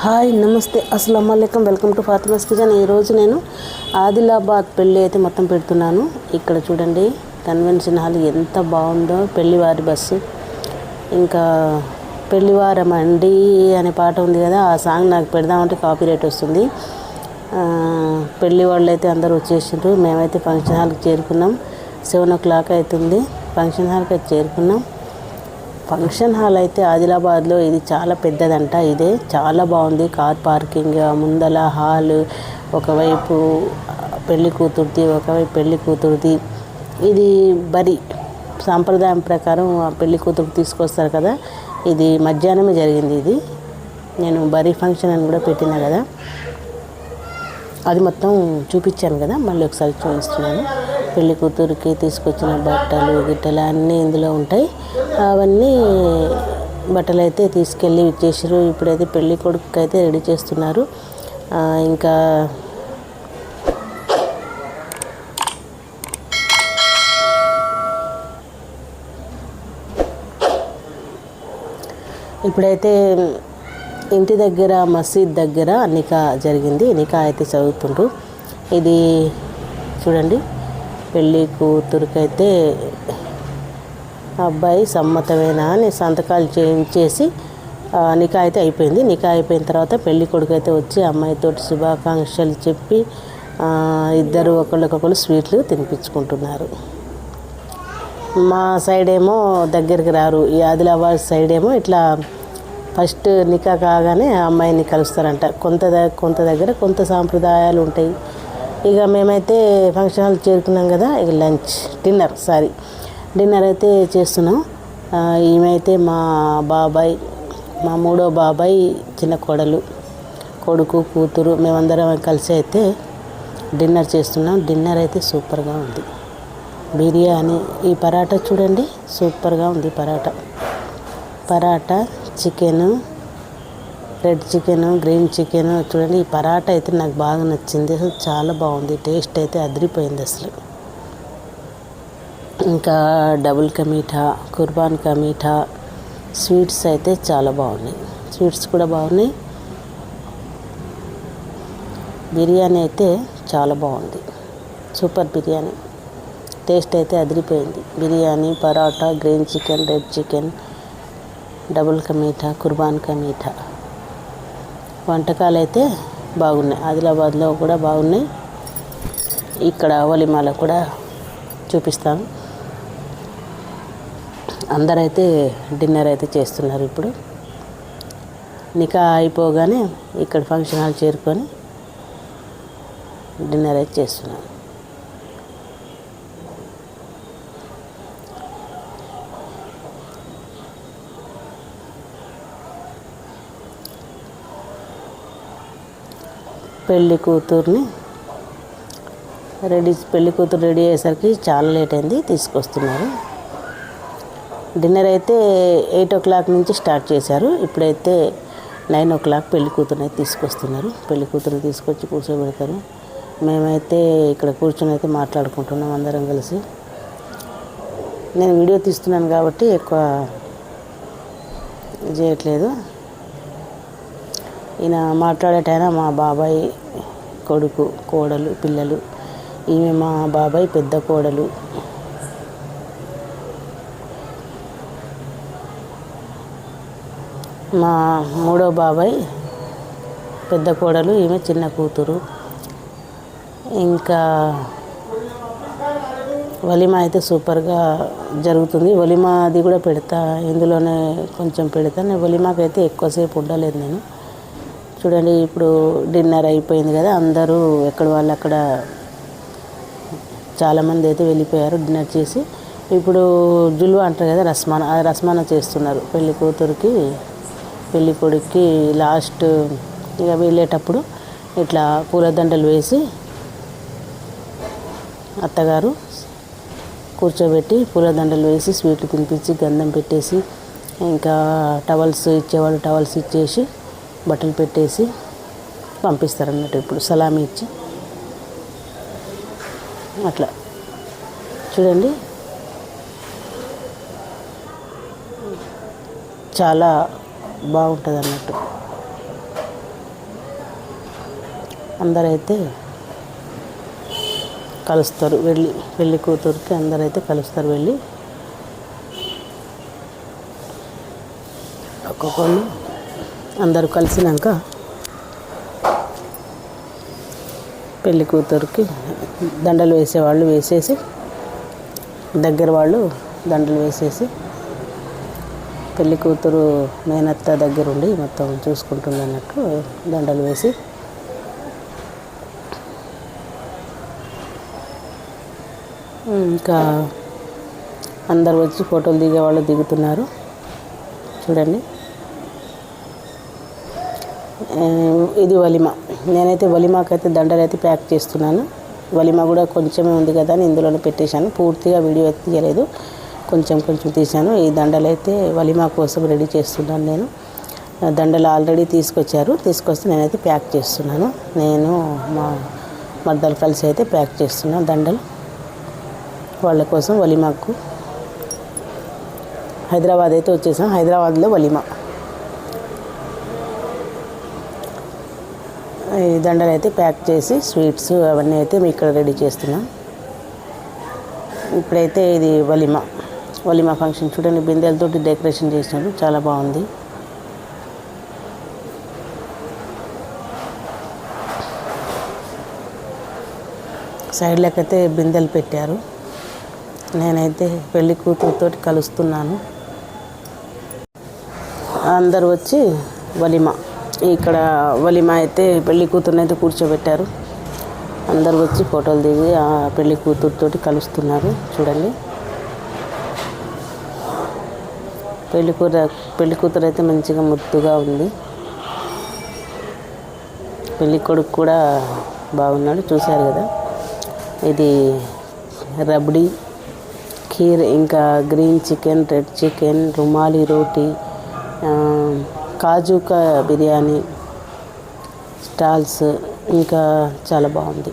Hi నమస్తే. అస్సలం అయికం వెల్కమ్ టు ఫాతిమాస్ కిచెన్. ఈరోజు నేను ఆదిలాబాద్ పెళ్ళి అయితే మొత్తం పెడుతున్నాను. ఇక్కడ చూడండి కన్వెన్షన్ హాల్ ఎంత బాగుందో. పెళ్ళివారి బస్సు. ఇంకా పెళ్ళివారం అండి అనే పాట ఉంది కదా ఆ సాంగ్ నాకు పెడదామంటే కాపీ రేట్ వస్తుంది. పెళ్ళి వాళ్ళు అయితే అందరూ వచ్చేసిండ్రు. మేమైతే ఫంక్షన్ హాల్కి చేరుకున్నాం. సెవెన్ ఓ క్లాక్ అవుతుంది. ఫంక్షన్ హాల్కి అయితే చేరుకున్నాం. ఫంక్షన్ హాల్ అయితే ఆదిలాబాద్లో ఇది చాలా పెద్దదంట. ఇదే చాలా బాగుంది. కార్ పార్కింగ్ ముందల హాల్ ఒకవైపు పెళ్ళి కూతురుది ఒకవైపు పెళ్ళి కూతురుది. ఇది బరి సాంప్రదాయం ప్రకారం ఆ పెళ్ళి కూతురు తీసుకొస్తారు కదా. ఇది మధ్యాహ్నమే జరిగింది ఇది. నేను బరీ ఫంక్షన్ అని కూడా పెట్టినా కదా. అది మొత్తం చూపించాను కదా. మళ్ళీ ఒకసారి చూపిస్తున్నాను. పెళ్ళి కూతురికి తీసుకొచ్చిన బట్టలు గిట్టలు అన్నీ ఇందులో ఉంటాయి. అవన్నీ బట్టలు అయితే తీసుకెళ్ళి ఇచ్చేసారు ఇప్పుడైతే పెళ్ళి కొడుకు అయితే రెడీ చేస్తున్నారు. ఇంకా ఇప్పుడైతే ఇంటి దగ్గర మసీద్ దగ్గర నికా జరిగింది. నికా అయితే చదువుతుండ్రు. ఇది చూడండి. పెళ్ళి కూతురికైతే అబ్బాయి సమ్మతమేనా అని సంతకాలు చేయించేసి నికా అయితే అయిపోయింది. నికా అయిపోయిన తర్వాత పెళ్ళి కొడుకు అయితే వచ్చి అమ్మాయితోటి శుభాకాంక్షలు చెప్పి ఇద్దరు ఒకళ్ళకొకళ్ళు స్వీట్లు తినిపించుకుంటున్నారు. మా సైడ్ ఏమో దగ్గరికి రారు. ఈ ఆదిలాబాద్ సైడ్ ఏమో ఇట్లా ఫస్ట్ నికా కాగానే అమ్మాయిని కలుస్తారంట. కొంత కొంత దగ్గర కొంత సాంప్రదాయాలు ఉంటాయి. ఇక మేమైతే ఫంక్షన్ హాల్ చేరుకున్నాం కదా ఇక లంచ్ డిన్నర్ సారీ డిన్నర్ అయితే చేస్తున్నాం. ఈమె అయితే మా బాబాయ్ మా మూడో బాబాయ్ చిన్న కోడలు కొడుకు కూతురు మేమందరం కలిసి అయితే డిన్నర్ చేస్తున్నాం. డిన్నర్ అయితే సూపర్గా ఉంది. బిర్యానీ ఈ పరాటా చూడండి సూపర్గా ఉంది paratha. Paratha chicken red chicken green chicken చూడండి ఈ పరాటా అయితే నాకు బాగా నచ్చింది. అసలు చాలా బాగుంది. టేస్ట్ అయితే అదిరిపోయింది అసలు. ఇంకా డబుల్ కా మీఠా కుర్బాన్ కా మీఠా స్వీట్స్ అయితే చాలా బాగున్నాయి. స్వీట్స్ కూడా బాగున్నాయి. బిర్యానీ అయితే చాలా బాగుంది. సూపర్ బిర్యానీ. టేస్ట్ అయితే అదిరిపోయింది. Biryani paratha green chicken red chicken double ka meetha Qurbaan కమీఠా మీఠా. వంటకాలు అయితే బాగున్నాయి. ఆదిలాబాద్లో కూడా బాగున్నాయి. ఇక్కడ ఒలిమాలో కూడా చూపిస్తాను. అందరైతే డిన్నర్ అయితే చేస్తున్నారు ఇప్పుడు. నికా అయిపోగానే ఇక్కడ ఫంక్షన్ హాల్ చేరుకొని డిన్నర్ అయితే చేస్తున్నాను పెళ్ళి కూతుర్ని రెడీ పెళ్ళి కూతురు రెడీ అయ్యేసరికి చాలా లేట్ అయింది తీసుకొస్తున్నారు. డిన్నర్ అయితే ఎయిట్ ఓ క్లాక్ నుంచి స్టార్ట్ చేశారు. ఇప్పుడైతే నైన్ ఓ క్లాక్ పెళ్ళి కూతురుని అయితే తీసుకొస్తున్నారు. పెళ్ళి కూతురుని తీసుకొచ్చి కూర్చోబెడతారు. మేమైతే ఇక్కడ కూర్చొని అయితే మాట్లాడుకుంటున్నాం అందరం కలిసి. నేను వీడియో తీస్తున్నాను కాబట్టి ఎక్కువ చేయట్లేదు. ఈయన మాట్లాడేటైనా మా బాబాయ్ కొడుకు కోడలు పిల్లలు. ఈమె మా బాబాయ్ పెద్ద కోడలు. మా మూడో బాబాయ్ పెద్ద కోడలు ఈమె చిన్న కూతురు. ఇంకా వలిమ అయితే సూపర్గా జరుగుతుంది. వలిమా అది కూడా పెడతా ఇందులోనే కొంచెం పెడతా నేను వలిమాకైతే ఎక్కువసేపు ఉండలేదు నేను. చూడండి ఇప్పుడు డిన్నర్ అయిపోయింది కదా అందరూ ఎక్కడ వాళ్ళు అక్కడ చాలామంది అయితే వెళ్ళిపోయారు డిన్నర్ చేసి. ఇప్పుడు జులువ అంటారు కదా రస్మాన ఆ రస్మాన చేస్తున్నారు. పెళ్ళి కూతురికి పెళ్ళి కొడుక్కి లాస్ట్ ఇక వెళ్ళేటప్పుడు ఇట్లా పూలదండలు వేసి అత్తగారు కూర్చోబెట్టి పూలదండలు వేసి స్వీట్లు తినిపించి గంధం పెట్టేసి ఇంకా టవల్స్ ఇచ్చేవాళ్ళు టవల్స్ ఇచ్చేసి బట్టలు పెట్టేసి పంపిస్తారు అన్నట్టు ఇప్పుడు సలామీ ఇచ్చి. అట్లా. చూడండి. చాలా బాగుంటుంది అన్నట్టు అందరైతే కలుస్తారు వెళ్ళి పెళ్ళి కూతురికి అందరైతే కలుస్తారు వెళ్ళి. ఒక్కొక్కళ్ళు అందరూ కలిసినాక పెళ్ళి కూతురికి దండలు వేసేవాళ్ళు వేసేసి దగ్గర వాళ్ళు దండలు వేసేసి పెళ్ళి కూతురు మేనత్త దగ్గర ఉండి మొత్తం చూసుకుంటుంది అన్నట్టు దండలు వేసి ఇంకా అందరు వచ్చి ఫోటోలు దిగేవాళ్ళు దిగుతున్నారు. చూడండి. ఇది వలిమ. నేనైతే వలిమాకైతే దండలు అయితే ప్యాక్ చేస్తున్నాను. వలిమ కూడా కొంచెమే ఉంది కదా అని ఇందులోనే పెట్టేశాను. పూర్తిగా వీడియో అయితే తీయలేదు. కొంచెం కొంచెం తీశాను. ఈ దండలు అయితే వలిమా కోసం రెడీ చేస్తున్నాను నేను. దండలు ఆల్రెడీ తీసుకొచ్చారు. తీసుకొస్తే నేనైతే ప్యాక్ చేస్తున్నాను. నేను మా మద్దలు కలిసి అయితే ప్యాక్ చేస్తున్నాను దండలు. వాళ్ళ కోసం వలిమాకు హైదరాబాద్ అయితే వచ్చేసాం. హైదరాబాద్లో వలిమా. ఈ దండలు అయితే ప్యాక్ చేసి స్వీట్స్ అవన్నీ అయితే మీ ఇక్కడ రెడీ చేస్తున్నాం. ఇప్పుడైతే ఇది వలిమ వలిమ ఫంక్షన్. చూడండి బిందెలతోటి డెకరేషన్ చేసినారు. చాలా బాగుంది. సైడ్లకైతే బిందెలు పెట్టారు. నేనైతే పెళ్ళి కూతురుతో కలుస్తున్నాను. అందరు వచ్చి వలిమ. ఇక్కడ వలిమా అయితే పెళ్ళి కూతురుని అయితే కూర్చోబెట్టారు. అందరు వచ్చి ఫోటోలు దిగి ఆ పెళ్ళి కూతురుతోటి కలుస్తున్నారు. చూడండి. పెళ్ళి కూర పెళ్ళి కూతురు అయితే మంచిగా ముద్దుగా ఉంది. పెళ్ళి కొడుకు కూడా బాగున్నాడు. చూశారు కదా. ఇది రబ్డీ ఖీర్ ఇంకా green chicken red chicken rumali roti kaju ka biryani stalls ఇంకా చాలా బాగుంది.